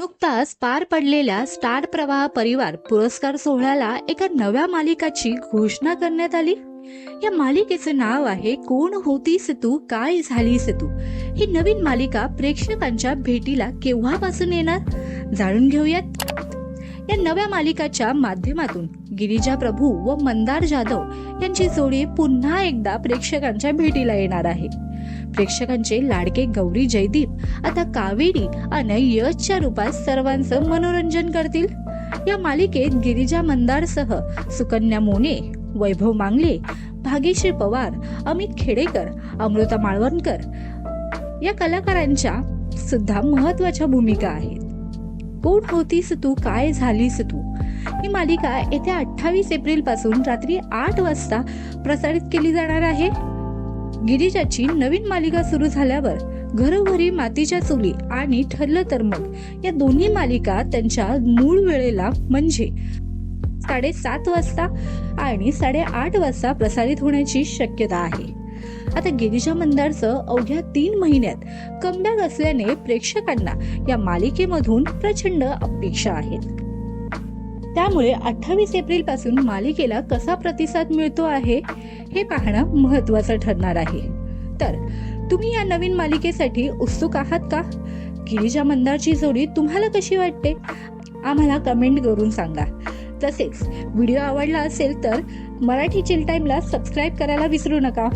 नुकताच पार पडलेल्या स्टार प्रवाह परिवार पुरस्कार सोहळ्याला एका नव्या मालिकाची घोषणा करण्यात आली. या मालिकेचे नाव आहे कोण होतीस तू काय झालीस तू ही नवीन मालिका प्रेक्षकांच्या भेटीला केव्हापासून येणार? जाणून घेऊयात. या नव्या मालिकाच्या माध्यमातून गिरिजा प्रभू व मंदार जाधव यांची जोडी पुन्हा एकदा प्रेक्षकांच्या भेटीला येणार आहे. प्रेक्षकांचे लाडके गौरी जयदीप आता कावेरी आणि यशच्या रूपात सर्वांचं मनोरंजन करतील. या मालिकेत गिरिजा मंदारसह सुकन्या मोने वैभव मांगले भाग्यश्री पवार अमित खेडेकर अमृता माळवणकर या कलाकारांच्या सुद्धा महत्त्वाच्या भूमिका आहेत. कोण होतीस तू? काय झालीस तू? ही मालिका येत्या अठ्ठावीस एप्रिलपासून रात्री आठ वाजता प्रसारित केली जाणार आहे. गिरिजाची नवीन मालिका सुरू झाल्यावर घरोघरी मातीच्या चुली आणि ठरलं तर मग. या दोन्ही मालिका त्यांच्या मूळ वेळेला म्हणजे साडेसात वाजता आणि साडेआठ वाजता प्रसारित होण्याची शक्यता आहे. आता गिरीजा मंदारचं अवघ्या तीन महिन्यात कमबॅक असल्याने प्रेक्षकांना या मालिकेमधून प्रचंड अपेक्षा आहेत. त्यामुळे अठ्ठावीस एप्रिलपासून मालिकेला कसा प्रतिसाद मिळतो आहे हे पाहणं महत्वाचं ठरणार आहे. तर तुम्ही या नवीन मालिकेसाठी उत्सुक आहात का? गिरीजा मंदारची जोडी तुम्हाला कशी वाटते? आम्हाला कमेंट करून सांगा. तसेच व्हिडिओ आवडला असेल तर मराठी चिल टाईमला सबस्क्राईब करायला विसरू नका.